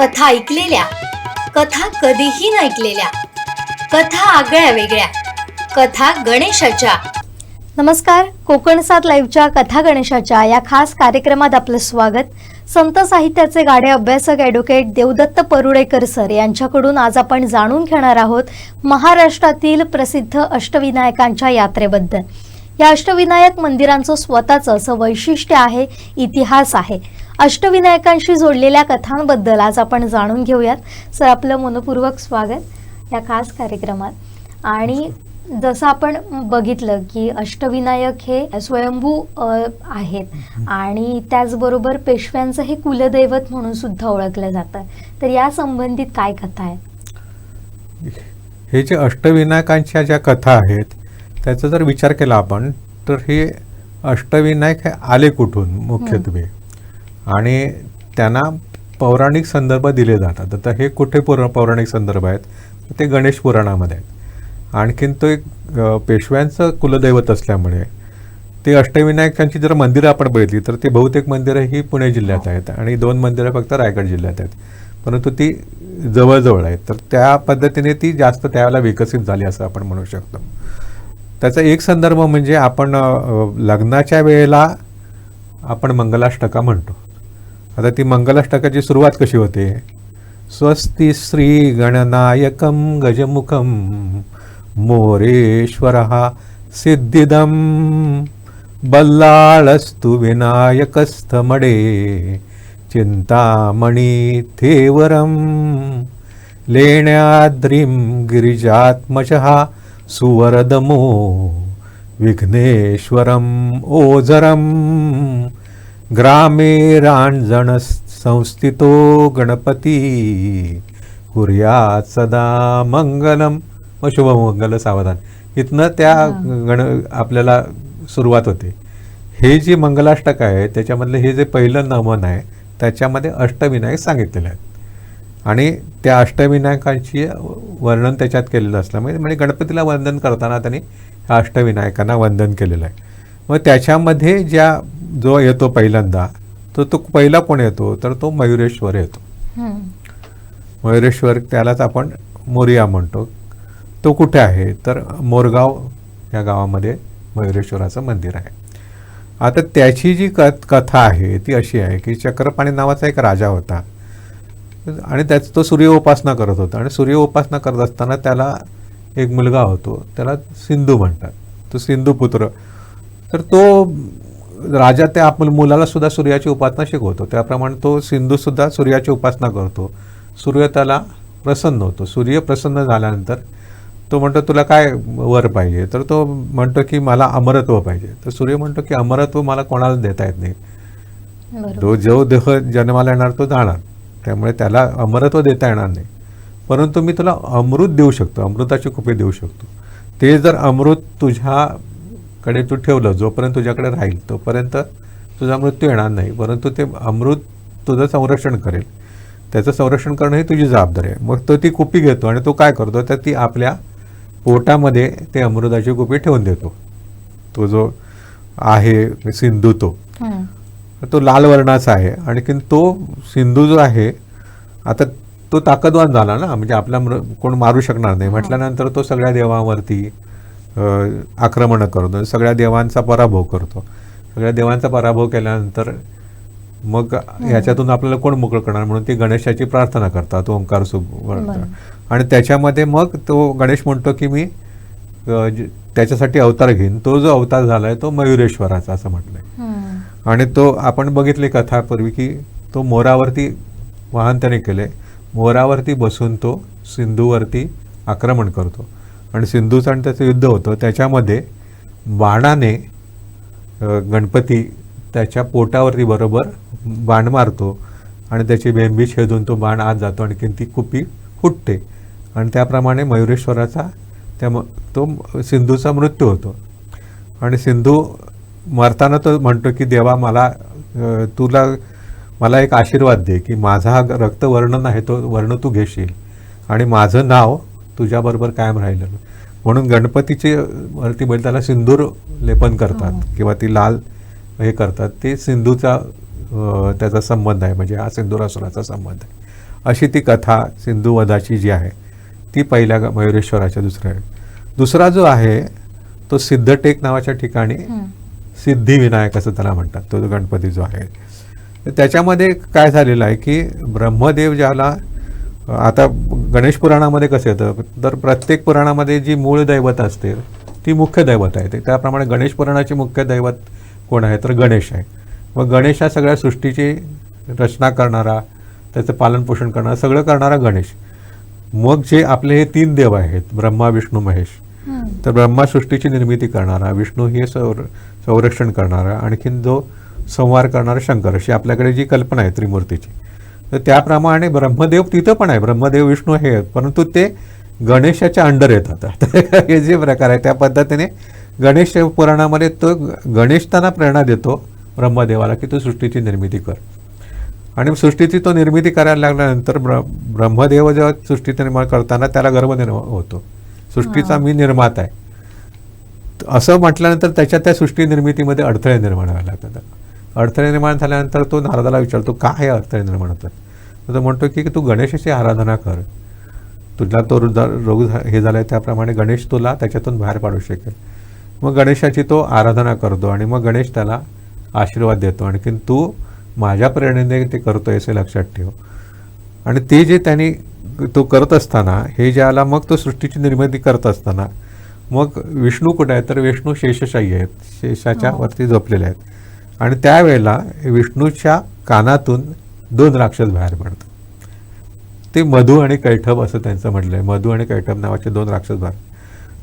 कथा ऐकलेल्या कथा कधीही न ऐकलेल्या कथा आगळ्या वेगळ्या कथा गणेशाच्या. नमस्कार कोकण सात लाईव्हच्या कथा गणेशाच्या या खास कार्यक्रमात आपलं स्वागत. संत साहित्याचे गाडे अभ्यासक ॲडव्होकेट देवदत्त परुळेकर सर यांच्याकडून आज आपण जाणून घेणार आहोत महाराष्ट्रातील प्रसिद्ध अष्टविनायकांच्या यात्रेबद्दल. या अष्टविनायक मंदिरांचं स्वतःचं असं वैशिष्ट्य आहे इतिहास आहे. अष्टविनायकांशी जोडलेल्या कथांबद्दल आज आपण जाणून घेऊयात. सर आपलं मनपूर्वक स्वागत या खास कार्यक्रमात. आणि जसं आपण बघितलं की अष्टविनायक हे स्वयंभू आहेत. आणि त्याचबरोबर पेशव्यांचं हे कुलदैवत म्हणून सुद्धा ओळखलं जातं. तर या संबंधित काय कथा आहे? हे जे अष्टविनायकांच्या ज्या कथा आहेत त्याचा जर विचार केला आपण तर हे अष्टविनायक हे आले कुठून मुख्यत्वे? आणि त्यांना पौराणिक संदर्भ दिले जातात. आता हे कुठे पुर पौराणिक संदर्भ आहेत? ते गणेश पुराणामध्ये आहेत. आणखीन तो एक पेशव्यांचं कुलदैवत असल्यामुळे ते अष्टविनायकांची जर मंदिरं आपण बघितली तर ते बहुतेक मंदिरं ही पुणे जिल्ह्यात आहेत आणि दोन मंदिरं फक्त रायगड जिल्ह्यात आहेत. परंतु ती जवळजवळ आहेत. तर त्या पद्धतीने ती जास्त त्यावेळेला विकसित झाली असं आपण म्हणू शकतो. त्याचा एक संदर्भ म्हणजे आपण लग्नाच्या वेळेला आपण मंगलाष्टका म्हणतो. आता ती मंगलाष्टकाची सुरुवात कशी होते? स्वस्ती श्री गणनायकम गजमुखम मोरेश्वर सिद्धिदम बल्लाळस्तु विनायकस्थमडे चिंतामणी थेवरम लेण्याद्रिं गिरिजात्मजः सुवरदमो विघ्नेश्वरम् ओझरम् ग्रामे रांजण संस्थितो गणपती कुर्यात सदा मंगलम. व शुभमंगल सावधान. इथनं त्या गण आपल्याला सुरुवात होते. हे जे मंगलाष्टक आहे त्याच्यामधलं हे जे पहिलं नमन आहे त्याच्यामध्ये अष्टविनायक सांगितलेले आहेत. आणि त्या अष्टविनायकांची वर्णन त्याच्यात केलेलं असल्यामुळे म्हणजे गणपतीला वंदन करताना त्यांनी अष्टविनायकांना वंदन केलेलं आहे. मग त्याच्यामध्ये ज्या जो येतो पहिल्यांदा तो तो पहिला कोण येतो? तर तो मयुरेश्वर येतो. मयुरेश्वर त्यालाच आपण मोरिया म्हणतो. तो कुठे आहे? तर मोरगाव या गावामध्ये मयुरेश्वराचं मंदिर आहे. आता त्याची जी कथा आहे ती अशी आहे की चक्रपाणी नावाचा एक राजा होता. आणि त्याच तो सूर्य उपासना करत होता. आणि सूर्य उपासना करत असताना त्याला एक मुलगा होतो. त्याला सिंधू म्हणतात. तो सिंधू पुत्र. तर तो राजा त्या आपल्या मुलाला सुद्धा सूर्याची उपासना शिकवतो. त्याप्रमाणे तो सिंधू सुद्धा सूर्याची उपासना करतो. सूर्य त्याला प्रसन्न होतो. सूर्य प्रसन्न झाल्यानंतर तो म्हणतो तुला काय वर पाहिजे? तर तो म्हणतो की मला अमरत्व पाहिजे. तर सूर्य म्हणतो की अमरत्व मला कोणाला देता येत नाही. तो जो देह जन्माला येणार तो जाणार. त्यामुळे त्याला अमरत्व देता येणार नाही. परंतु मी तुला अमृत देऊ शकतो अमृताची कुपे देऊ शकतो. ते जर अमृत तुझ्याकडे तू ठेवलं जोपर्यंत तुझ्याकडे राहील तोपर्यंत तुझा मृत्यू येणार नाही. परंतु ते अमृत तुझं संरक्षण करेल. त्याचं संरक्षण करणं ही तुझी जबाबदारी आहे. मग तो ती कुपी घेतो आणि तो काय करतो? तर ती आपल्या पोटामध्ये ते अमृताची कुपी ठेवून देतो. तो जो आहे सिंधू तो. तो लाल वर्णाचा आहे. आणखीन तो सिंधू जो आहे आता तो ताकदवान झाला ना म्हणजे आपला कोण मारू शकणार नाही. म्हटल्यानंतर तो सगळ्या देवांवरती आक्रमणं करतो. सगळ्या देवांचा पराभव करतो. सगळ्या देवांचा पराभव केल्यानंतर मग ह्याच्यातून आपल्याला कोण मोकळं करणार? म्हणून ती गणेशाची प्रार्थना करतात ओंकार सुब. आणि त्याच्यामध्ये मग तो गणेश म्हणतो की मी त्याच्यासाठी अवतार घेईन. तो जो अवतार झालाय तो मयुरेश्वराचा असं म्हटलंय. आणि तो आपण बघितली कथापूर्वी की तो मोरावरती वाहन त्याने केले. मोरावरती बसून तो सिंधूवरती आक्रमण करतो. आणि सिंधूचं आणि त्याचं युद्ध होतं. त्याच्यामध्ये बाणाने गणपती त्याच्या पोटावरती बरोबर बाण मारतो आणि त्याची बेंबी छेदून तो बाण आत जातो आणखीन ती कुपी फुटते. आणि त्याप्रमाणे मयुरेश्वराचा त्या म- तो सिंधूचा मृत्यू होतो. आणि सिंधू मरताना तो म्हणतो की देवा मला तुला मला एक आशीर्वाद दे की माझा हा रक्तवर्णन आहे तो वर्ण तू घेशील आणि माझं नाव तुझ्याबरोबर कायम राहिलं म्हणून गणपतीचे वरती बैल त्याला सिंदूर लेपन करतात किंवा ती लाल हे करतात. ते सिंधूचा त्याचा संबंध आहे म्हणजे हा सिंधुरासुराचा संबंध आहे. अशी ती कथा सिंधुवधाची जी आहे ती पहिल्या मयुरेश्वराच्या दुसऱ्या आहे दुसरा जो आहे तो सिद्धटेक नावाच्या ठिकाणी. सिद्धिविनायक असं त्याला म्हणतात तो जो गणपती जो आहे. तर त्याच्यामध्ये काय झालेलं आहे की ब्रह्मदेव ज्याला आता गणेश पुराणामध्ये कसं येतं? तर प्रत्येक पुराणामध्ये जी मूळ दैवत असते ती मुख्य दैवत आहे. ते त्याप्रमाणे गणेश पुराणाचे मुख्य दैवत कोण आहे? तर गणेश आहे. मग गणेश हा सगळ्या सृष्टीची रचना करणारा त्याचं पालनपोषण करणारा सगळं करणारा गणेश. मग जे आपले हे तीन देव आहेत ब्रह्मा विष्णू महेश तर ब्रह्मा सृष्टीची निर्मिती करणारा विष्णू हे संर संरक्षण करणारा आणखीन जो संवार करणारा शंकर अशी आपल्याकडे जी कल्पना आहे त्रिमूर्तीची तर त्याप्रमाणे ब्रह्मदेव तिथं पण आहे. ब्रह्मदेव विष्णू हे आहेत. परंतु ते गणेशाच्या अंडर येतात. हे जे प्रकार आहे त्या पद्धतीने गणेश पुराणामध्ये तो गणेश त्यांना प्रेरणा देतो ब्रह्मदेवाला की तू सृष्टीची निर्मिती कर. आणि सृष्टीची तो निर्मिती करायला लागल्यानंतर ब्र ब्रह्मदेव जेव्हा सृष्टी निर्माण करताना त्याला गर्व निर्माण होतो. सृष्टीचा मी निर्माता आहे. असं म्हटल्यानंतर त्याच्या त्या सृष्टी निर्मितीमध्ये अडथळे निर्माण व्हायला लागतात. अडथळे निर्माण झाल्यानंतर तो नारदाला विचारतो का हे अडथळे निर्माण होतात? तर तो म्हणतो की तू गणेशाची आराधना कर. तुला तो रोग हे झालाय त्याप्रमाणे गणेश तुला त्याच्यातून बाहेर पाडू शकेल. मग गणेशाची तो आराधना करतो आणि मग गणेश त्याला आशीर्वाद देतो. आणखीन तू माझ्या प्रेरणेने ते करतोय असे लक्षात ठेव. आणि ते जे त्यांनी तो करत असताना हे ज्याला मग तो सृष्टीची निर्मिती करत असताना मग विष्णू कुठे आहेत तर विष्णू शेषशाही आहेत. शेषाच्या वरती झोपलेले आहेत. आणि त्यावेळेला विष्णूच्या कानातून दोन राक्षस बाहेर पडतात. ते मधु आणि कैठब असं त्यांचं म्हटलं आहे. मधु आणि कैठब नावाचे दोन राक्षस बाहेर.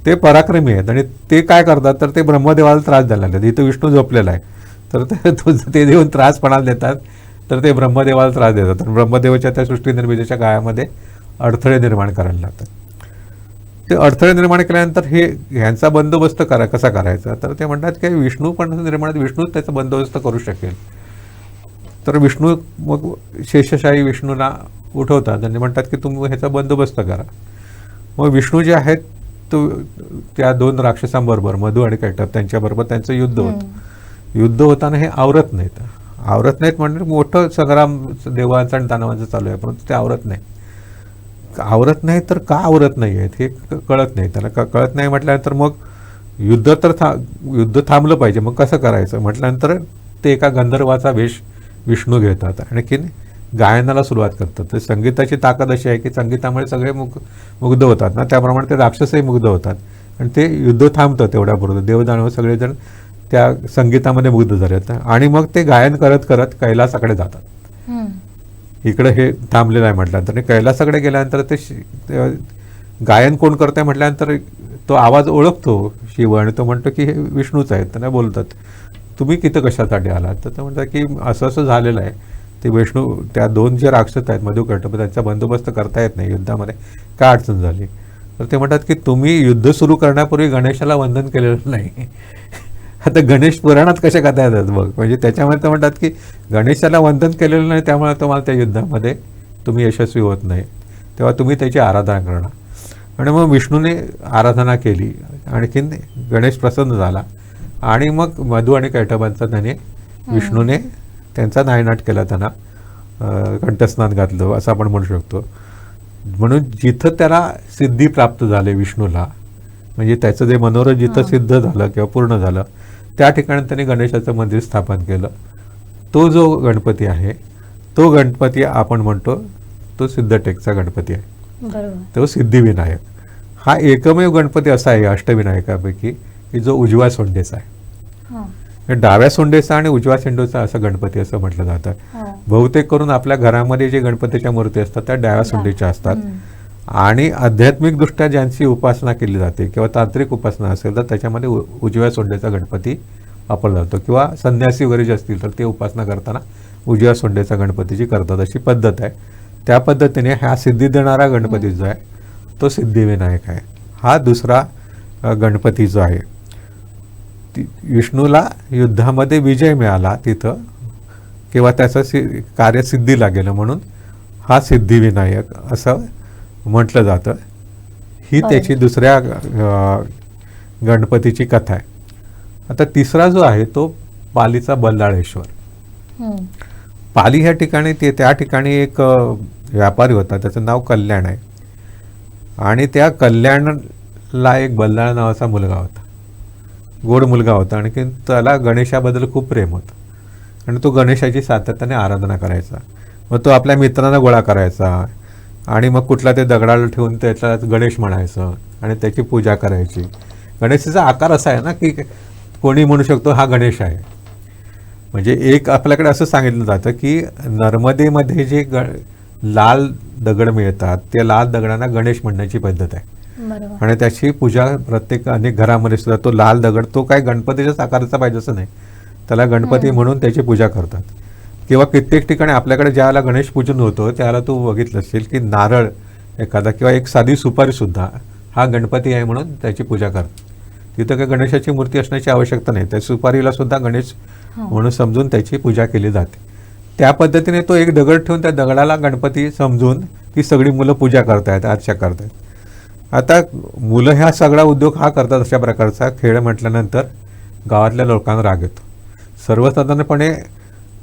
ते पराक्रमी आहेत आणि ते काय करतात? तर ते ब्रह्मदेवाला त्रास द्यायला लागतात इथं विष्णू झोपलेला आहे. तर ते देऊन त्रास पणाला देतात. तर ते ब्रह्मदेवाला त्रास देतात. आणि ब्रह्मदेवाच्या त्या सृष्टी निर्मितीच्या काळामध्ये अडथळे निर्माण करायला लागतात. ते अडथळे निर्माण केल्यानंतर हे ह्यांचा बंदोबस्त करा कसा करायचा? तर ते म्हणतात की विष्णू पण निर्माण विष्णूच त्याचा बंदोबस्त करू शकेल. तर विष्णू मग शेषशाही विष्णूला उठवतात आणि म्हणतात की तुम्ही ह्याचा बंदोबस्त करा. मग विष्णू जे आहेत तो त्या दोन राक्षसांबरोबर मधु आणि कैटप त्यांच्याबरोबर त्यांचं युद्ध होतं. युद्ध होताना हे आवरत नाहीत. आवरत नाहीत म्हणजे मोठं संग्राम देवांचा आणि दानवांचं चालू आहे परंतु ते आवरत नाही आवरत नाही तर का आवरत नाही आहेत हे कळत नाही. त्याला का कळत नाही म्हटल्यानंतर मग युद्ध तर था युद्ध थांबलं पाहिजे. मग कसं करायचं? म्हटल्यानंतर ते एका गंधर्वाचा वेश विष्णू घेतात आणखीन गायनाला सुरुवात करतात. तर संगीताची ताकद अशी आहे की संगीतामुळे सगळे मुग मुग्ध होतात ना? त्याप्रमाणे ते राक्षसही मुग्ध होतात. आणि ते युद्ध थांबतं तेवढ्यापुरतं देवदानव सगळेजण त्या संगीतामध्ये मुग्ध झाले आणि मग ते गायन करत करत कैलासाकडे जातात. इकडे हे थांबलेलं आहे म्हटल्यानंतर. आणि कैलासाकडे गेल्यानंतर ते गायन कोण करतंय म्हटल्यानंतर तो आवाज ओळखतो शिव आणि तो म्हणतो की हे विष्णूच आहेत. त्यांना बोलतात तुम्ही किती कशासाठी आलात? तर ते म्हणतात की असं असं झालेलं आहे. ते विष्णू त्या दोन जे राक्षस आहेत मधुकट त्यांचा बंदोबस्त करता येत नाही युद्धामध्ये. काय अडचण झाली? तर ते म्हणतात की तुम्ही युद्ध सुरू करण्यापूर्वी गणेशाला वंदन केलेलं नाही. आता गणेश पुराणात कशा कथा येतात बघ? म्हणजे त्याच्यामध्ये ते म्हणतात की गणेशाला वंदन केलेलं नाही त्यामुळे तुम्हाला त्या युद्धामध्ये तुम्ही यशस्वी होत नाही. तेव्हा तुम्ही त्याची आराधना करणार. आणि मग विष्णूने आराधना केली. आणखीन गणेश प्रसन्न झाला. आणि मग मधु आणि कैटबांचा त्याने विष्णूने त्यांचा नायनाट केला त्यांना कंठस्नान घातलं असं आपण म्हणू शकतो. म्हणून जिथं त्याला सिद्धी प्राप्त झाली विष्णूला म्हणजे त्याचं जे मनोरथ जिथं सिद्ध झालं किंवा पूर्ण झालं त्या ठिकाणी त्याने गणेशाचं मंदिर स्थापन केलं. तो जो गणपती आहे तो गणपती आपण म्हणतो तो सिद्धटेकचा गणपती आहे. तो सिद्धिविनायक. हा एकमेव गणपती असा आहे अष्टविनायकापैकी की जो उजव्या सोंडेचा आहे. हां. डाव्या सोंडेचा आणि उजव्या सोंडेचा असं गणपती असं म्हटलं जातं. बहुतेक करून आपल्या घरामध्ये जे गणपतीच्या मूर्ती असतात त्या डाव्या सोंडेच्या असतात. आणि आध्यात्मिकदृष्ट्या ज्यांची उपासना केली जाते किंवा तांत्रिक उपासना असेल तर त्याच्यामध्ये उ- उजव्या सोंडेचा गणपती वापरला जातो किंवा संन्यासी वगैरे जे असतील तर ते उपासना करताना उजव्या सोंडेचा गणपतीची करतात. अशी पद्धत आहे. त्या पद्धतीने हा सिद्धी देणारा गणपती जो आहे तो सिद्धिविनायक आहे. हा दुसरा गणपती जो आहे ती- विष्णूला युद्धामध्ये विजय मिळाला तिथं किंवा त्याचं सि कार्य सिद्धीला गेलं म्हणून हा सिद्धिविनायक असं म्हटलं जातं. ही. त्याची दुसऱ्या गणपतीची कथा आहे. आता तिसरा जो आहे तो पालीचा बल्लाळेश्वर. पाली ह्या ठिकाणी ते त्या ठिकाणी एक व्यापारी होता. त्याचं नाव कल्याण आहे. आणि त्या कल्याणला एक बल्लाळ नावाचा मुलगा होता. गोड मुलगा होता. आणखी त्याला गणेशाबद्दल खूप प्रेम होतं. आणि तो गणेशाची सातत्याने आराधना करायचा. मग तो आपल्या मित्रांना गोळा करायचा. आणि मग कुठला ते दगडाला ठेवून त्याचा गणेश म्हणायचं आणि त्याची पूजा करायची. गणेशाचा आकार असा आहे ना की कोणी म्हणू शकतो हा गणेश आहे. म्हणजे एक आपल्याकडे असं सांगितलं जातं की नर्मदेमध्ये जे ग लाल दगड मिळतात त्या लाल दगडांना गणेश म्हणण्याची पद्धत आहे. आणि त्याची पूजा प्रत्येक अनेक घरामध्ये सुद्धा तो लाल दगड तो काय गणपतीच्याच आकाराचा पाहिजे असं नाही. त्याला गणपती म्हणून त्याची पूजा करतात. किंवा कित्येक ठिकाणी आपल्याकडे ज्यावेळेला गणेश पूजन होतं त्याला तू बघितलं असेल की नारळ एखादा किंवा एक साधी सुपारी सुद्धा हा गणपती आहे म्हणून त्याची पूजा करतात तिथं काही गणेशाची मूर्ती असण्याची आवश्यकता नाही. त्या सुपारीला सुद्धा गणेश म्हणून समजून त्याची पूजा केली जाते. त्या पद्धतीने तो एक दगड ठेवून त्या दगडाला गणपती समजून ती सगळी मुलं पूजा करतायत अर्चा करतायत. आता मुलं ह्या सगळा उद्योग हा करतात अशा प्रकारचा. खेळ म्हटल्यानंतर गावातल्या लोकांना राग येतो. सर्वसाधारणपणे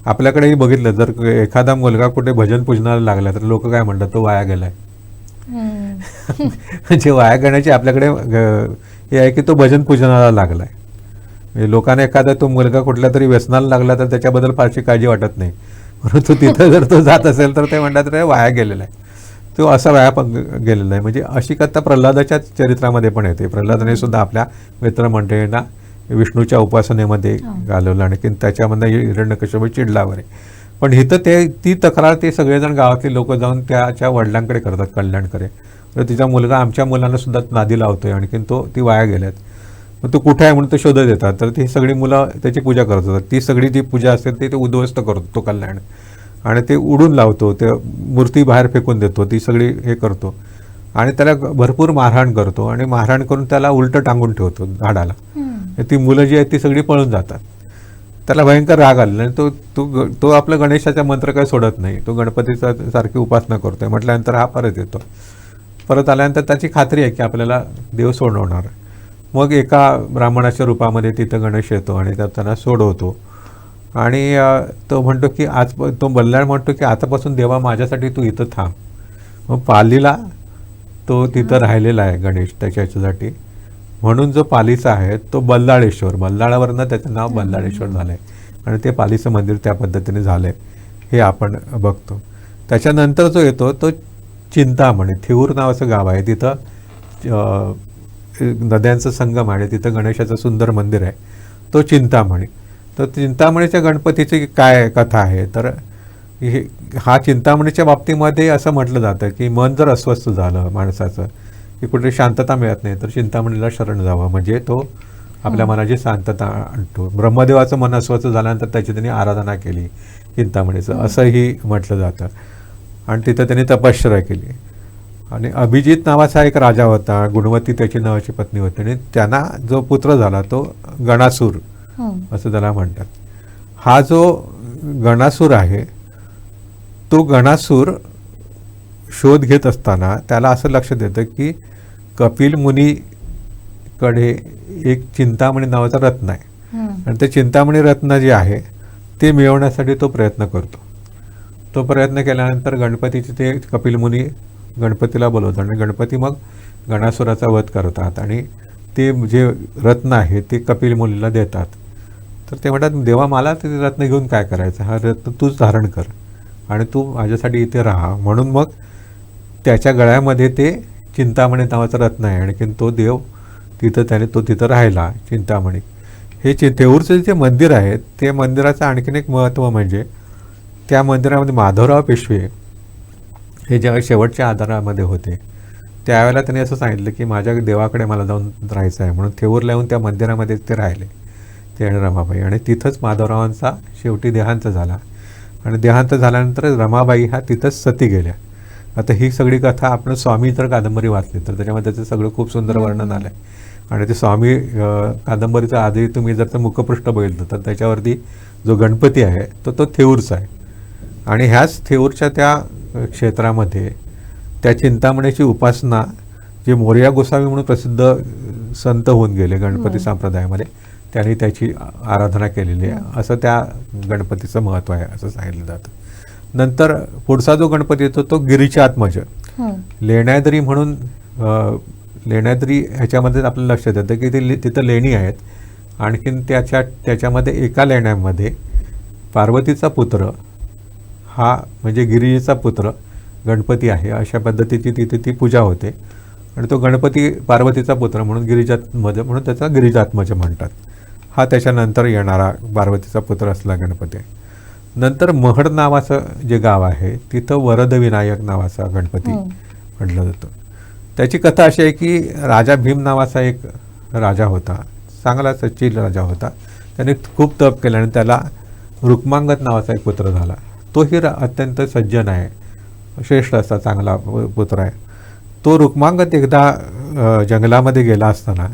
आपल्याकडेही बघितलं जर एखादा मुलगा कुठे भजन पूजनाला लागला तर लोक काय म्हणतात तो वाया गेलाय. म्हणजे वाया घेण्याची आपल्याकडे हे आहे की तो भजन पूजनाला लागलाय. म्हणजे लोकांना एखादा तो मुलगा कुठल्या तरी व्यसनाला लागला तर त्याच्याबद्दल फारशी काळजी वाटत नाही. परंतु तिथं जर तो जात असेल तर ते म्हणतात रे वाया गेलेला आहे तो असा वाया पण गेलेला आहे. म्हणजे अशी कथा प्रल्हादाच्या चरित्रामध्ये पण येते. प्रल्हादाने सुद्धा आपल्या मित्रमंडळींना विष्णूच्या उपासनेमध्ये घालवलं आणखी त्याच्यामध्ये हिरण्यकश्यप चिडला वगैरे पण इथं ते ती तक्रार ते सगळेजण गावातले लोक जाऊन त्याच्या वडिलांकडे करतात कल्याणकडे. तर तिचा मुलगा आमच्या मुलांना सुद्धा नादी लावतोय आणखीन तो ती वाया गेल्यात. मग तो कुठे आहे म्हणून ते शोधत येतात. तर ती सगळी मुलं त्याची पूजा करत होतात. ती सगळी जी पूजा असते ती ते उद्ध्वस्त करतो तो कल्याण. आणि ते उडून लावतो ते मूर्ती बाहेर फेकून देतो ती सगळी हे करतो. आणि त्याला भरपूर मारहाण करतो आणि मारहाण करून त्याला उलटं टांगून ठेवतो झाडाला. ती मुलं जी आहेत ती सगळी पळून जातात. त्याला भयंकर राग आलेला आणि तो तो तो आपलं गणेशाचा मंत्र काही सोडत नाही. तो गणपतीचा सारखी उपासना करतोय. म्हटल्यानंतर हा परत येतो. परत आल्यानंतर त्याची खात्री आहे की आपल्याला देव सोडवणार मग एका ब्राह्मणाच्या रूपामध्ये तिथं गणेश येतो आणि त्या त्यांना सोडवतो. आणि तो म्हणतो की आज तो बल्लाळ म्हणतो की आतापासून देवा माझ्यासाठी तू इथं थांब. मग पालीला तो तिथं राहिलेला आहे गणेश त्याच्या ह्याच्यासाठी म्हणून जो पालीचा आहे तो बल्लाळेश्वर. बल्लाळावरनं त्याचं नाव बल्लाळेश्वर झालं आहे आणि ते पालीचं मंदिर त्या पद्धतीने झालं आहे हे आपण बघतो. त्याच्यानंतर जो येतो तो चिंतामणी. थेऊर नावाचं गाव आहे. तिथं नद्यांचं संगम आहे. तिथं गणेशाचं सुंदर मंदिर आहे. तो चिंतामणी. तर चिंतामणीच्या गणपतीची काय कथा आहे? तर हे हा चिंतामणीच्या बाबतीमध्ये असं म्हटलं जातं की मन जर अस्वस्थ झालं माणसाचं की कुठे शांतता मिळत नाही तर चिंतामणीला शरण जावं. म्हणजे तो आपल्या मनाची शांतता आणतो. ब्रह्मदेवाचं मन अस्वस्थ झाल्यानंतर त्याची त्यांनी आराधना केली चिंतामणीचं. असंही म्हटलं जातं. आणि तिथं त्यांनी तपश्चर्या केली. आणि अभिजित नावाचा एक राजा होता गुणवती त्याची नावाची पत्नी होती. आणि त्यांना जो पुत्र झाला तो गणासूर. असं त्याला म्हणतात. हा जो गणासूर आहे तो गणासूर शोध घेत असताना त्याला असं लक्षात येतं की कपिल मुनीकडे एक चिंतामणी नावाचा रत्न आहे. आणि ते चिंतामणी रत्न जे आहे ते मिळवण्यासाठी तो प्रयत्न करतो. तो प्रयत्न केल्यानंतर गणपतीचे ते कपिल मुनी गणपतीला बोलवतात आणि गणपती मग गणासुराचा वध करतात आणि ते जे रत्न आहे ते कपिल मुनीला देतात. तर ते म्हणतात देवा मला ते रत्न घेऊन काय करायचं? हा रत्न तूच धारण कर आणि तू माझ्यासाठी इथे राहा. म्हणून मग त्याच्या गळ्यामध्ये ते चिंतामणी नावाचं रत्न आहे. आणखीन तो देव तिथं त्याने तो तिथं राहिला चिंतामणी. हे चि तेऊरचं जे मंदिर आहे ते मंदिराचं आणखीन एक महत्त्व म्हणजे त्या मंदिरामध्ये माधवराव पेशवे हे ज्या शेवटच्या आधारामध्ये होते त्यावेळेला त्यांनी असं सांगितलं की माझ्या देवाकडे मला जाऊन राहायचं आहे म्हणून थेऊरला येऊन त्या मंदिरामध्ये ते राहिले ते आणि रमाबाई. आणि तिथंच माधवरावांचा शेवटी देहांत झाला. आणि देहांत झाल्यानंतर रमाबाई ह्या तिथंच सती गेल्या. आता ही सगळी कथा आपण स्वामी जर कादंबरी वाचली तर त्याच्यामध्ये त्याचं सगळं खूप सुंदर वर्णन आलं आहे आणि ते स्वामी कादंबरीचं आधी तुम्ही जर ते मुखपृष्ठ बघितलं तर त्याच्यावरती जो गणपती आहे तो तो थेऊरचा आहे. आणि ह्याच थेऊरच्या त्या क्षेत्रामध्ये त्या चिंतामणीची उपासना जे मोर्या गोसावी म्हणून प्रसिद्ध संत होऊन गेले गणपती संप्रदायामध्ये त्यांनी त्याची आराधना केलेली आहे. असं त्या गणपतीचं महत्त्व आहे असं सांगितलं जातं. नंतर पुढचा जो गणपती येतो तो गिरीचात्मज हम्म. लेण्याद्री म्हणून लेण्याद्री ह्याच्यामध्ये आपलं लक्षात येतं की ते तिथं लेणी आहेत. आणखीन त्याच्या त्याच्यामध्ये एका लेण्यामध्ये पार्वतीचा पुत्र हा म्हणजे गिरीचा पुत्र गणपती आहे. अशा पद्धतीची तिथे ती पूजा होते. आणि तो गणपती पार्वतीचा पुत्र म्हणून गिरिजात्मज म्हणून त्याचा गिरिजात्मज म्हणतात. हा त्याच्यानंतर येणारा पार्वतीचा पुत्र असला गणपती. आहे नंतर महड नावाचं जे गाव आहे तिथं वरदविनायक नावाचा गणपती हम्म. म्हटलं जातं. त्याची कथा अशी आहे की राजा भीम नावाचा एक राजा होता चांगला सच्चिल राजा होता. त्याने खूप तप केलं आणि त्याला रुक्मांगत नावाचा एक पुत्र झाला. तोही अत्यंत सज्जन आहे श्रेष्ठ असा चांगला पुत्र आहे. तो रुक्मांगत एकदा जंगलामध्ये गेला असताना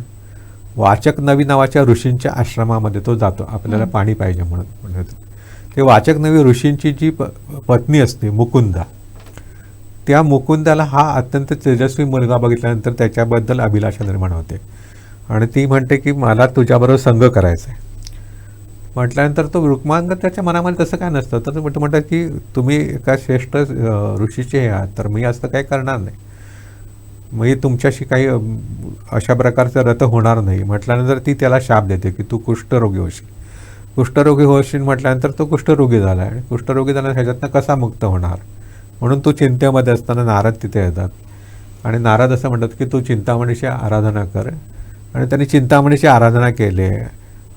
वाचक नवी नावाच्या ऋषींच्या आश्रमामध्ये तो जातो. आपल्याला पाणी पाहिजे म्हणून. ते वाचक नवी ऋषींची जी प पत्नी असते मुकुंदा. त्या मुकुंदाला हा अत्यंत तेजस्वी मुलगा बघितल्यानंतर त्याच्याबद्दल अभिलाषा निर्माण होते. आणि ती म्हणते की मला तुझ्याबरोबर संघ करायचा आहे म्हटल्यानंतर तो रुक्मांग त्याच्या मनामध्ये तसं काय नसतं. तर म्हणतो म्हणतात की तुम्ही एका श्रेष्ठ ऋषीचे हे आहात तर मी असं काही करणार नाही. मी तुमच्याशी काही अशा प्रकारचं रथ होणार नाही. म्हटल्यानंतर ती त्याला शाप देते की तू कुष्ठरोगी होशील. कुष्ठरोगी होशील म्हटल्यानंतर तो कुष्ठरोगी झाला आणि कुष्ठरोगी झाला ह्याच्यातनं कसा मुक्त होणार? म्हणून तो चिंतेमध्ये असताना नारद तिथे येतात. आणि नारद असं म्हणतात की तू चिंतामणीची आराधना कर. आणि त्यांनी चिंतामणीची आराधना केली.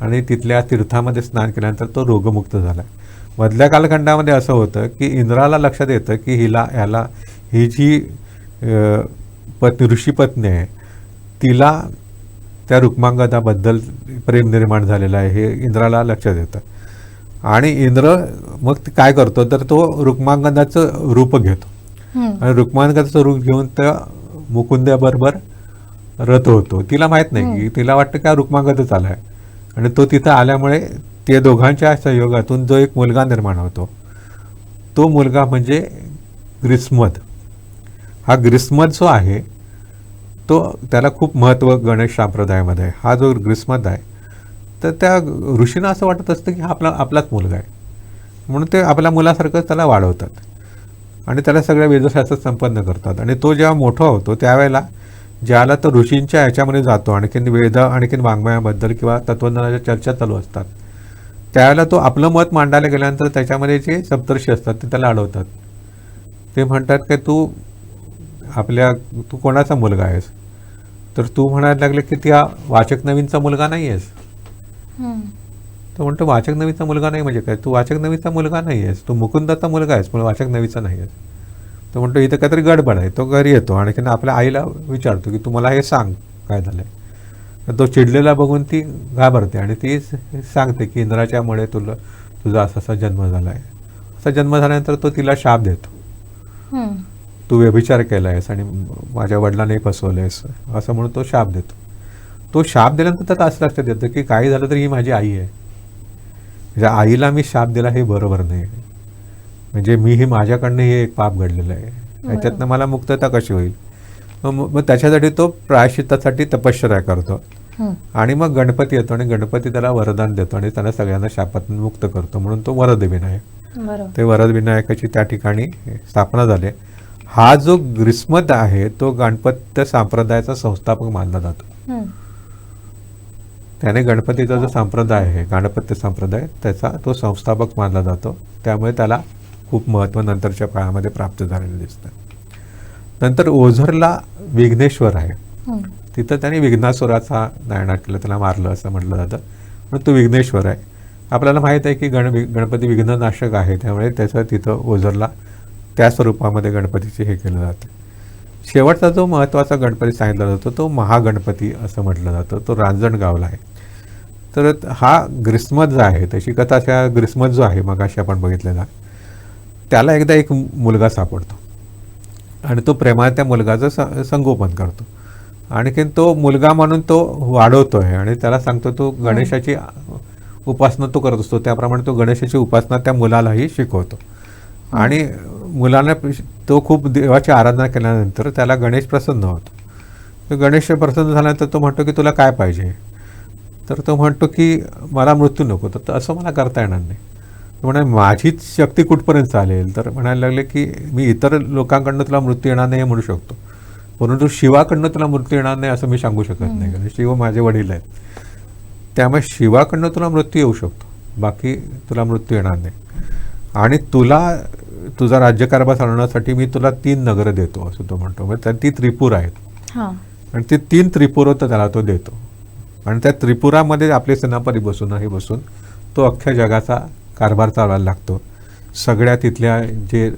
आणि तिथल्या तीर्थामध्ये स्नान केल्यानंतर तो रोगमुक्त झाला. मधल्या कालखंडामध्ये असं होतं की इंद्राला लक्षात येतं की हिला याला ही जी पत् पत्नी ऋषीपत्नी आहे तिला त्या रुक्मांगदाबद्दल प्रेम निर्माण झालेलं आहे हे इंद्राला लक्षात येतं. आणि इंद्र मग काय करतो तर तो रुक्मांगदाचं रूप घेतो. आणि रुक्मांगदाचं रूप घेऊन त्या मुकुंद्याबरोबर रथ होतो. तिला माहीत नाही की तिला वाटतं की रुक्मांगदच आला आहे. आणि तो तिथं आल्यामुळे ते दोघांच्या संयोगातून जो एक मुलगा निर्माण होतो. तो मुलगा म्हणजे ग्रीस्मद हा ग्रीस्मद जो आहे तो त्याला खूप महत्त्व गणेश संप्रदायामध्ये आहे. हा जो ग्रीस्मद आहे तर त्या ऋषींना असं वाटत असतं की हा आपला आपलाच मुलगा आहे. म्हणून ते आपल्या मुलासारखंच त्याला वाढवतात. आणि त्याला सगळ्या वेदशास्त्र संपन्न करतात. आणि तो जेव्हा मोठा होतो त्यावेळेला ज्याला तो ऋषींच्या ह्याच्यामध्ये जातो आणखीन वेद आणखीन वाङ्मयाबद्दल किंवा तत्त्वज्ञानाच्या चर्चा चालू असतात त्यावेळेला तो आपलं मत मांडायला गेल्यानंतर त्याच्यामध्ये जे सप्तर्षी असतात ते त्याला अडवतात. ते म्हणतात की तू आपल्या तू कोणाचा मुलगा आहेस? तर तू म्हणायला लागले की त्या वाचक नवीनचा मुलगा नाही आहेस. तो म्हणतो वाचक नवीचा मुलगा नाही म्हणजे काय? तू वाचक नवीचा मुलगा नाही आहेस तू मुकुंदाचा मुलगा आहेस पण वाचक नवीचा नाही आहेस तो म्हणतो इथं काहीतरी गडबड आहे. तो घरी येतो आणखीन आपल्या आईला विचारतो की तू मला हे सांग काय झालंय? तर तो चिडलेला बघून ती घाबरते आणि ती सांगते की इंद्राच्यामुळे तुला तुझा असा असा जन्म झाला आहे असा जन्म झाल्यानंतर तो तिला शाप देतो. तू व्यभिचार केला आहेस आणि माझ्या वडिलांनाही फसवलं आहेस असं म्हणून तो शाप देतो. तो शाप दिल्यानंतर त्यात असं लक्षात येतं की काही झालं तरी ही माझी आई आहे. म्हणजे आईला मी शाप दिला हे बरोबर नाही. म्हणजे मी ही माझ्याकडनं हे एक पाप घडलेलं आहे. ह्याच्यातनं मला मुक्तता कशी होईल? मग त्याच्यासाठी तो प्रायश्चित्तासाठी तपश्चर्या करतो. आणि मग गणपती येतो आणि गणपती त्याला वरदान देतो आणि त्याला सगळ्यांना शापातून मुक्त करतो. म्हणून तो वरद विनायक. ते वरद विनायकाची त्या ठिकाणी स्थापना झाली. हा जो ग्रीस्मद आहे तो गणपत्य संप्रदायाचा संस्थापक मानला जातो. त्याने गणपतीचा जो संप्रदाय आहे गणपत्य संप्रदाय त्याचा तो संस्थापक मानला जातो. त्यामुळे त्याला खूप महत्त्व नंतरच्या काळामध्ये प्राप्त झालेलं दिसतं. नंतर ओझरला विघ्नेश्वर आहे. तिथं त्याने विघ्नासुराचा नायनाट केला त्याला मारलं असं म्हटलं जातं. पण तो विघ्नेश्वर आहे. आपल्याला माहीत आहे की गण गणपती विघ्ननाशक आहे त्यामुळे त्याचं तिथं ओझरला त्या स्वरूपामध्ये गणपतीचे हे केलं जातं. शेवटचा जो महत्त्वाचा गणपती सांगितला जातो तो महागणपती असं म्हटलं जातं. तो रांजणगावला आहे. तर हा ग्रीस्मत जो आहे तशी कथा अशा ग्रीस्मत जो आहे मगाशी आपण बघितलेला त्याला एकदा एक मुलगा सापडतो. आणि तो प्रेमाने त्या मुलगाचं स संगोपन करतो. आणखीन तो मुलगा म्हणून तो वाढवतो आहे आणि त्याला सांगतो तो गणेशाची उपासना तो करत असतो. त्याप्रमाणे तो गणेशाची उपासना त्या मुलालाही शिकवतो. आणि मुलांना तो खूप देवाची आराधना केल्यानंतर त्याला गणेश प्रसन्न होतो. तर गणेश प्रसन्न झाल्यानंतर तो म्हणतो की तुला काय पाहिजे? तर तो म्हणतो की मला मृत्यू नको. तर असं मला करता येणार नाही. तो म्हणाले माझीच शक्ती कुठपर्यंत चालेल? तर म्हणायला लागले की मी इतर लोकांकडनं तुला मृत्यू येणार नाही हे म्हणू शकतो. परंतु शिवाकडनं तुला मृत्यू येणार नाही असं मी सांगू शकत नाही. कारण शिव माझे वडील आहेत. त्यामुळे शिवाकडनं तुला मृत्यू येऊ शकतो. बाकी तुला मृत्यू येणार नाही. आणि तुला तुझा राज्यकारभार चालवण्यासाठी मी तुला तीन नगरं देतो असं तो म्हणतो. म्हणजे ती त्रिपूर आहेत. हां. आणि ते तीन त्रिपुरं तर त्याला तो देतो. आणि त्या त्रिपुरामध्ये आपले सेनापती बसून हे बसून तो अख्ख्या जगाचा कारभार चालवायला लागतो. सगळ्या तिथल्या जे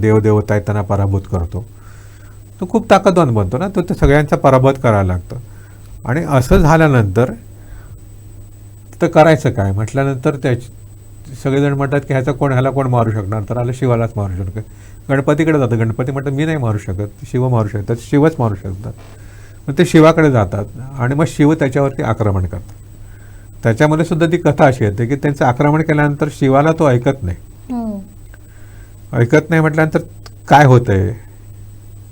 देवदेवता आहेत त्यांना पराभूत करतो. तो खूप ताकदवान बनतो ना. तो ते सगळ्यांचा पराभूत करायला लागतो. आणि असं झाल्यानंतर तर करायचं काय? म्हटल्यानंतर त्या सगळेजण म्हणतात की ह्याचा कोण ह्याला कोण मारू शकणार? तर आलं शिवालाच मारू शकतो. गणपतीकडे जातं. गणपती म्हणतात मी नाही मारू शकत. शिव मारू शकतात. शिवच मारू शकतात. मग ते शिवाकडे जातात आणि मग शिव त्याच्यावरती आक्रमण करतात. त्याच्यामध्ये सुद्धा ती कथा अशी येते की त्यांचं आक्रमण केल्यानंतर शिवाला तो ऐकत नाही. हम्म. ऐकत नाही म्हटल्यानंतर काय होतंय?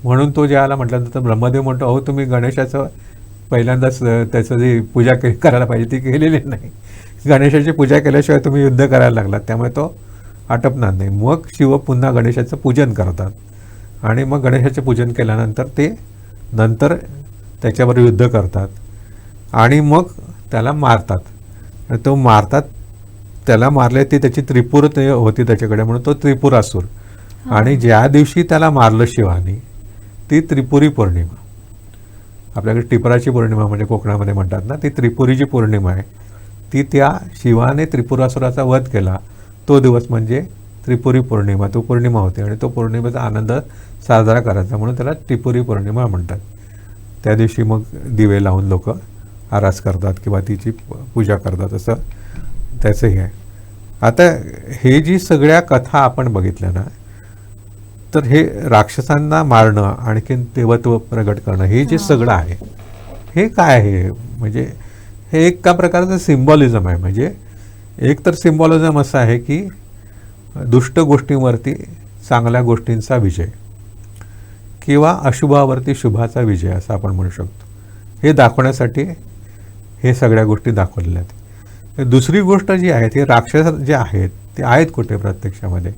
म्हणून तो ज्याला म्हटल्यानंतर ब्रह्मदेव म्हणतो अहो तुम्ही गणेशाचं पहिल्यांदाच त्याचं जी पूजा करायला पाहिजे ती केलेली नाही. गणेशाची पूजा केल्याशिवाय तुम्ही युद्ध करायला लागलात. त्यामुळे तो आटपणार नाही. मग शिव पुन्हा गणेशाचं पूजन करतात. आणि मग गणेशाचं पूजन केल्यानंतर ते नंतर त्याच्यावर युद्ध करतात. आणि मग त्याला मारतात. आणि तो मारतात त्याला मारले ती त्याची त्रिपुर ते होती त्याच्याकडे म्हणून तो त्रिपुरासूर. आणि ज्या दिवशी त्याला मारलं शिवानी ती त्रिपुरी पौर्णिमा. आपल्याकडे टिपराची पौर्णिमा म्हणजे कोकणामध्ये म्हणतात ना ती त्रिपुरीची पौर्णिमा आहे. ती त्या शिवाने त्रिपुरासुराचा वध केला. तो दिवस म्हणजे त्रिपुरी पौर्णिमा. तो पौर्णिमा होती आणि तो पौर्णिमेचा आनंद साजरा करायचा म्हणून त्याला त्रिपुरी पौर्णिमा म्हणतात. त्या दिवशी मग दिवे लावून लोक आरास करतात किंवा तिची पूजा करतात असं त्याचं हे आहे. आता हे जी सगळ्या कथा आपण बघितल्या ना तर हे राक्षसांना मारणं आणखीन देवत्व प्रगट करणं हे जे सगळं आहे हे काय आहे? म्हणजे हे एका प्रकारचं सिम्बॉलिझम आहे. म्हणजे एक तर सिम्बॉलिझम असं आहे की दुष्ट गोष्टींवरती चांगल्या गोष्टींचा विजय किंवा अशुभावरती शुभाचा विजय असं आपण म्हणू शकतो. हे दाखवण्यासाठी हे सगळ्या गोष्टी दाखवलेल्या आहेत. दुसरी गोष्ट जी आहे ती राक्षस जे आहेत ते आहेत कुठे प्रत्यक्षामध्ये?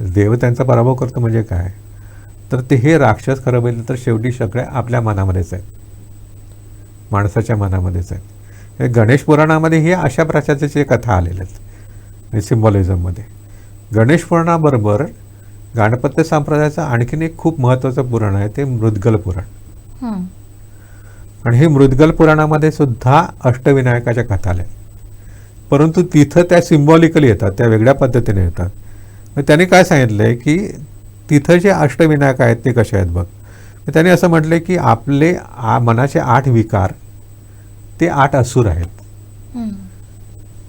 देव त्यांचा पराभव करतो म्हणजे काय? तर ते हे राक्षस खरं बघितलं तर शेवटी सगळ्या आपल्या मनामध्येच आहेत. माणसाच्या मनामध्येच आहेत. गणेश पुराणामध्ये हे अशा प्रकारचे कथा आलेल्या आहेत. सिम्बॉलिझममध्ये गणेश पुराणाबरोबर गणपत्य संप्रदायाचं आणखीन एक खूप महत्त्वाचं पुराण आहे ते मृदगल पुराण. आणि हे मृदगल पुराणामध्ये सुद्धा अष्टविनायकाच्या कथा आल्या. परंतु तिथं त्या सिम्बॉलिकली येतात त्या वेगळ्या पद्धतीने येतात. मग त्याने काय सांगितलं आहे की तिथं जे अष्टविनायक आहेत ते कसे आहेत बघ. त्याने असं म्हटलं की आपले आ मनाचे आठ विकार ते आठ असुर आहेत हम्म.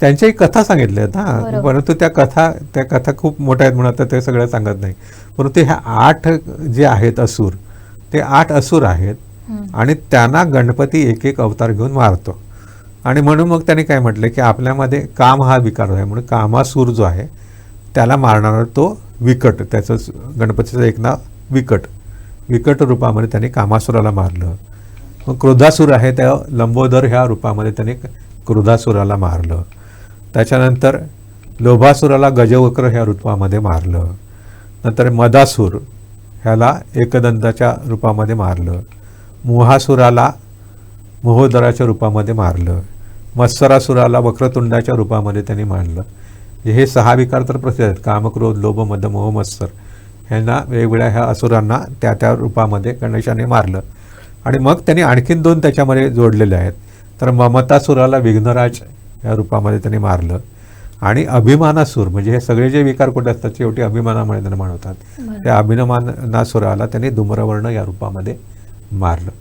त्यांच्या एक कथा सांगितल्या आहेत हा. परंतु त्या कथा त्या कथा खूप मोठ्या आहेत म्हणून आता ते सगळं सांगत नाही परंतु ह्या आठ जे आहेत असुर ते आठ असुर आहेत. आणि त्यांना गणपती एक एक अवतार घेऊन मारतो आणि म्हणून मग त्याने काय म्हटलं की आपल्यामध्ये काम हा विकार आहे म्हणून कामासूर जो आहे त्याला मारणारा तो विकट त्याचं गणपतीचं एक नाव विकट विकट रूपामध्ये त्याने कामासुराला मारलं मग क्रोधासूर आहे त्या लंबोदर ह्या रूपामध्ये त्याने क्रोधासुराला मारलं. त्याच्यानंतर लोभासुराला गजवक्र ह्या रूपामध्ये मारलं. नंतर मदासूर ह्याला एकदंताच्या रूपामध्ये मारलं. मोहासुराला मोहोदराच्या रूपामध्ये मारलं. मत्सरासुराला वक्रतुंडाच्या रूपामध्ये त्यांनी मारलं. हे सहा विकार तर प्रसिद्ध आहेत. कामक्रोध लोभ मद मोह मत्सर ह्यांना वेगवेगळ्या ह्या असुरांना त्या त्या रूपामध्ये गणेशाने मारलं. आणि मग त्यांनी आणखीन दोन त्याच्यामध्ये जोडलेले आहेत. तर ममतासुराला विघ्नराज या रूपामध्ये त्यांनी मारलं. आणि अभिमानासूर म्हणजे हे सगळे जे विकार कुठे असतात शेवटी अभिमानामुळे निर्माण होतात. त्या अभिमानासुराला त्यांनी धूम्रवर्ण या रूपामध्ये मारलं.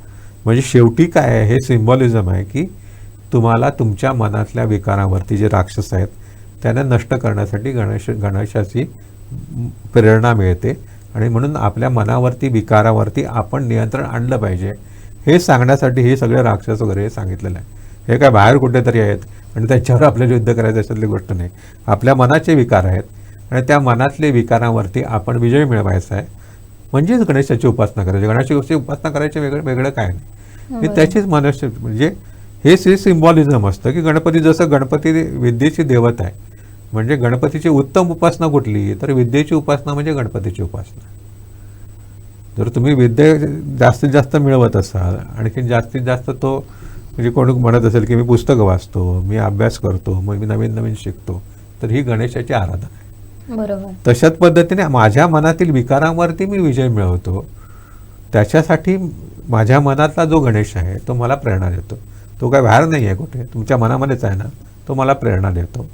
म्हणजे शेवटी काय आहे हे सिम्बॉलिझम आहे की तुम्हाला तुमच्या मनातल्या विकारावरती जे राक्षस आहेत त्यांना नष्ट करण्यासाठी गणेश गणेशाची प्रेरणा मिळते. आणि म्हणून आपल्या मनावरती विकारावरती आपण नियंत्रण आणलं पाहिजे. हे सांगण्यासाठी हे सगळे राक्षस वगैरे हे सांगितलेलं आहे. हे काय बाहेर कुठेतरी आहेत आणि त्याच्यावर आपल्याला युद्ध करायचं अशातली गोष्ट नाही. आपल्या मनाचे विकार आहेत आणि त्या मनातले विकारावरती आपण विजय मिळवायचा आहे. म्हणजेच गणेशाची उपासना करायची. गणेशाची उपासना करायची वेगळं वेगळं काय नाही. हे त्याचीच मनुष्य म्हणजे हे सिम्बॉलिझम असतं की गणपती जसं गणपती विद्येची देवता आहे म्हणजे गणपतीची उत्तम उपासना कुठली? तर विद्येची उपासना म्हणजे गणपतीची उपासना. जर तुम्ही विद्या जास्तीत जास्त मिळवत असाल आणखी जास्तीत जास्त तो म्हणजे कोणी म्हणत असेल की मी पुस्तकं वाचतो मी अभ्यास करतो मग मी नवीन नवीन शिकतो तर ही गणेशाची आराधना आहे. बरोबर. तशाच पद्धतीने माझ्या मनातील विकारांवरती मी विजय मिळवतो. त्याच्यासाठी माझ्या मनातला जो गणेश आहे तो मला प्रेरणा देतो. तो काय बाहेर नाही आहे कुठे. तुमच्या मनामध्येच आहे ना तो मला प्रेरणा देतो.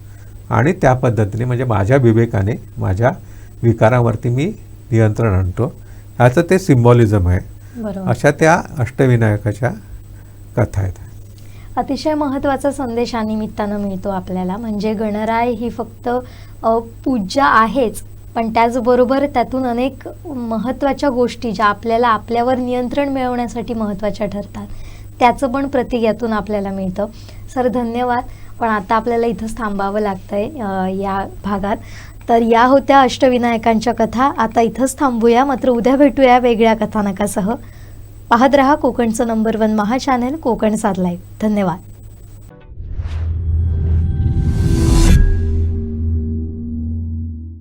आणि त्या पद्धतीने म्हणजे माझ्या विवेकाने माझ्या विकारांवरती मी नियंत्रण आणतो. ह्याचं ते सिम्बॉलिझम आहे. अशा त्या अष्टविनायकाच्या कथा आहेत. अतिशय महत्त्वाचा संदेश या निमित्तानं मिळतो आपल्याला. म्हणजे गणराय ही फक्त पूजा आहेच पण त्याचबरोबर त्यातून अनेक महत्त्वाच्या गोष्टी ज्या आपल्याला आपल्यावर नियंत्रण मिळवण्यासाठी महत्त्वाच्या ठरतात त्याचं पण प्रतीक यातून आपल्याला मिळतं. सर धन्यवाद. पण आता आपल्याला इथंच थांबावं लागतंय या भागात. तर या होत्या अष्टविनायकांच्या कथा. आता इथंच थांबूया. मात्र उद्या भेटूया वेगळ्या कथानकासह. पाहत रहा कोकणचं नंबर वन महा चॅनेल कोकण सात लाईव्ह धन्यवाद.